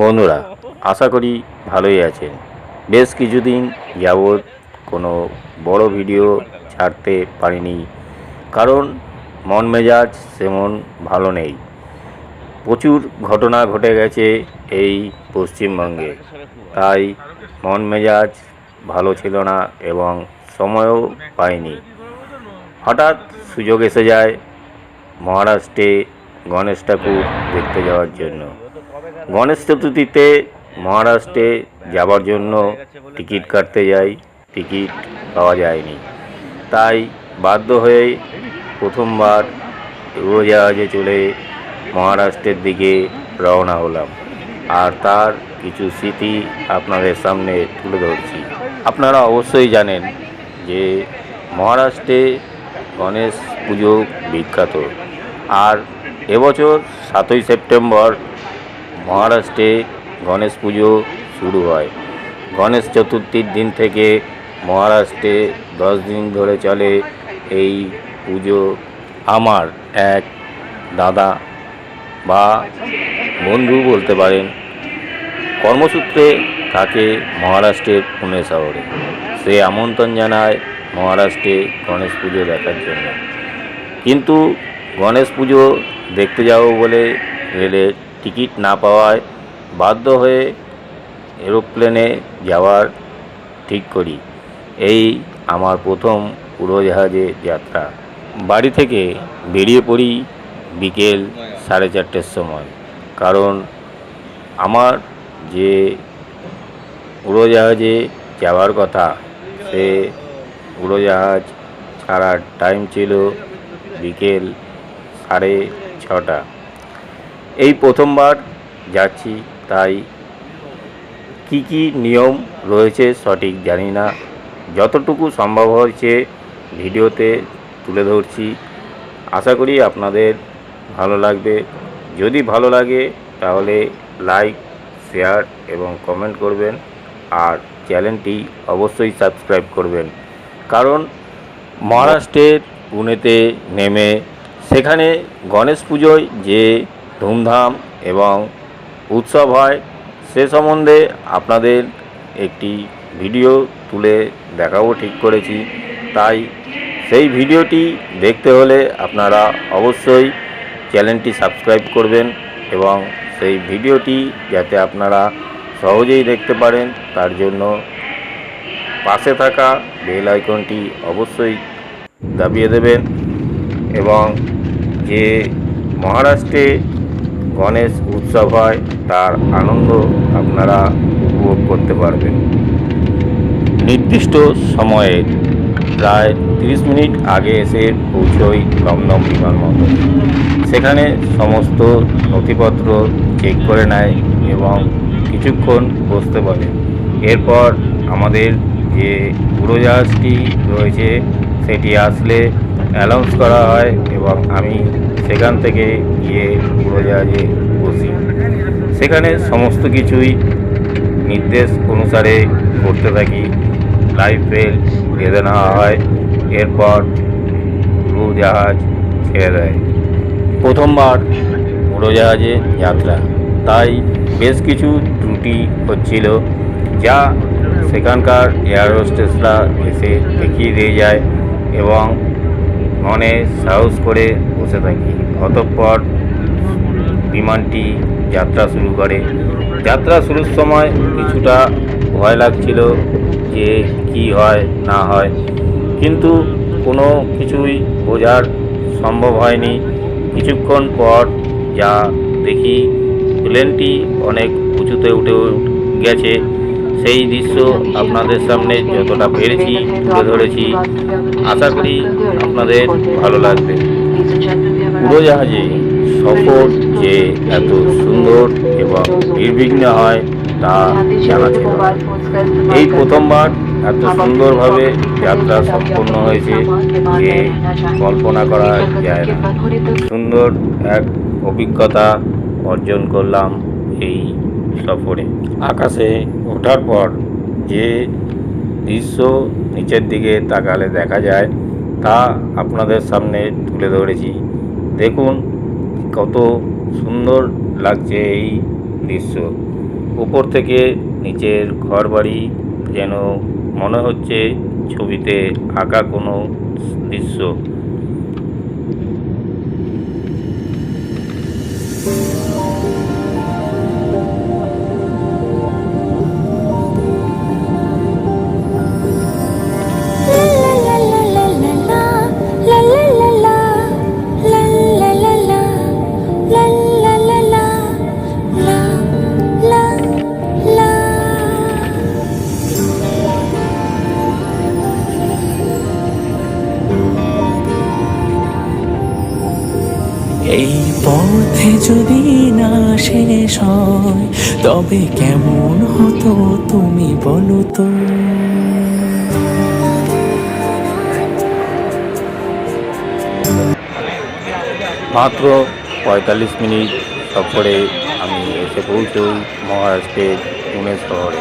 বন্ধুরা, আশা করি ভালোই আছেন। বেশ কিছুদিন যাবৎ কোনো বড় ভিডিও ছাড়তে পারিনি, কারণ মন মেজাজ সেমন ভালো নেই। প্রচুর ঘটনা ঘটে গেছে এই পশ্চিমবঙ্গে, তাই মন মেজাজ ভালো ছিল না এবং সময়ও পাইনি। হঠাৎ সুযোগ এসে যায় মহারাষ্ট্রে গণেশ ঠাকুর দেখতে যাওয়ার জন্য। গণেশ চতুর্থীতে মহারাষ্ট্রে যাবার জন্য টিকিট কাটতে যাই, টিকিট পাওয়া যায়নি। তাই বাধ্য হয়ে প্রথমবার উড়োজাহাজে চলে মহারাষ্ট্রের দিকে রওনা হলাম। আর তার কিছু স্মৃতি আপনাদের সামনে তুলে ধরছি। আপনারা অবশ্যই জানেন যে মহারাষ্ট্রে গণেশ পুজো বিখ্যাত। আর এবছর সাতই সেপ্টেম্বর মহারাষ্ট্রে গণেশ পুজো শুরু হয়। গণেশ চতুর্থীর দিন থেকে মহারাষ্ট্রে দশ দিন ধরে চলে এই পুজো আমার এক দাদা বা বন্ধু বলতে পারেন। কর্মসূত্রে থাকে মহারাষ্ট্রের পুনে শহরে। সে আমন্ত্রণ জানায় মহারাষ্ট্রে গণেশ পুজো দেখার জন্য। কিন্তু গণেশ পুজো দেখতে যাব বলে রেলে টিকিট না পাওয়ায় বাধ্য হয়ে এরোপ্লেনে যাওয়ার ঠিক করি। এই আমার প্রথম উড়োজাহাজে যাত্রা। বাড়ি থেকে বেরিয়ে পড়ি বিকেল সাড়ে চারটের সময়। কারণ আমার যে উড়োজাহাজে যাওয়ার কথা, সে উড়োজাহাজ ছাড়ার টাইম ছিল বিকেল সাড়ে ছটা। এই প্রথমবার যাচ্ছি, তাই কি কি নিয়ম রয়েছে সঠিক জানি না। যতটুকু সম্ভব হয়েছে ভিডিওতে তুলে ধরছি। আশা করি আপনাদের ভালো লাগবে। যদি ভালো লাগে, তাহলে লাইক, শেয়ার এবং কমেন্ট করবেন। আর চ্যানেলটি অবশ্যই সাবস্ক্রাইব করবেন। কারণ মহারাষ্ট্রের পুনেতে নেমে সেখানে গণেশ পুজোয় যে ধুমধাম এবং উৎসব হয়, সে সম্বন্ধে আপনাদের একটি ভিডিও তুলে দেখাবো, ঠিক করেছি। তাই সেই ভিডিওটি দেখতে হলে আপনারা অবশ্যই চ্যানেলটি সাবস্ক্রাইব করবেন এবং সেই ভিডিওটি যাতে আপনারা সহজেই দেখতে পারেন, তার জন্য পাশে থাকা বেল আইকনটি অবশ্যই দাবিয়ে দেবেন এবং যে মহারাষ্ট্রে গণেশ উৎসব হয়, তার আনন্দ আপনারা উপভোগ করতে পারবেন। নির্দিষ্ট সময়ে প্রায় তিরিশ মিনিট আগে এসে পৌঁছই দমদম বিমানবন্দর সেখানে সমস্ত নথিপত্র চেক করে নেয় এবং কিছুক্ষণ বসতে বলে। এরপর আমাদের যে উড়োজাহাজটি রয়েছে, সেটি আসলে অ্যানাউন্স করা হয় এবং আমি সেখান থেকে গিয়ে উড়োজাহাজে বসি। সেখানে সমস্ত কিছুই নির্দেশ অনুসারে করতে থাকি। লাইফ বেল্ট বেঁধে নেওয়া হয়, এরপর উড়োজাহাজ ছেড়ে দেয়। প্রথমবার উড়োজাহাজে যাত্রা। তাই বেশ কিছু ত্রুটি হচ্ছিল, যা সেখানকার এয়ার হোস্টেসরা এসে দেখিয়ে দিয়ে যায় এবং মনে সাহস করে বসে থাকি। অতঃপর বিমানটি যাত্রা শুরু করে। যাত্রা শুরুর সময় কিছুটা ভয় লাগছিল যে কি হয়, না হয়। কিন্তু কোনো কিছুই বোঝার সম্ভব হয়নি। কিছুক্ষণ পর যা দেখি, প্লেনটি অনেক উঁচুতে উঠে গেছে। সেই দৃশ্য আপনাদের সামনে যতটা পেরেছি, তুলে ধরেছি, আশা করি আপনাদের ভালো লাগবে। উড়োজাহাজে সফর যে এত সুন্দর এবং নির্বিঘ্ন হয়, তা জানা ছিল এই প্রথমবার এত সুন্দরভাবে যাত্রা সম্পন্ন হয়েছে যে কল্পনা করা যায় না। সুন্দর এক অভিজ্ঞতা অর্জন করলাম এই সফরে। আকাশে ওঠার পর যে দৃশ্য নিচের দিকে তাকালে দেখা যায়, তা আপনাদের সামনে তুলে ধরেছি। দেখুন কত সুন্দর লাগছে এই দৃশ্য। উপর থেকে নিচের ঘরবাড়ি যেন মনে হচ্ছে ছবিতে আঁকা কোনো দৃশ্য। এই পথে যদি না শেষ হয়, তবে কেমন হতো তুমি বলো তো? মাত্র পঁয়তাল্লিশ মিনিট সফরে আমি এসে পৌঁছই মহারাষ্ট্রের পুনে শহরে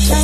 time.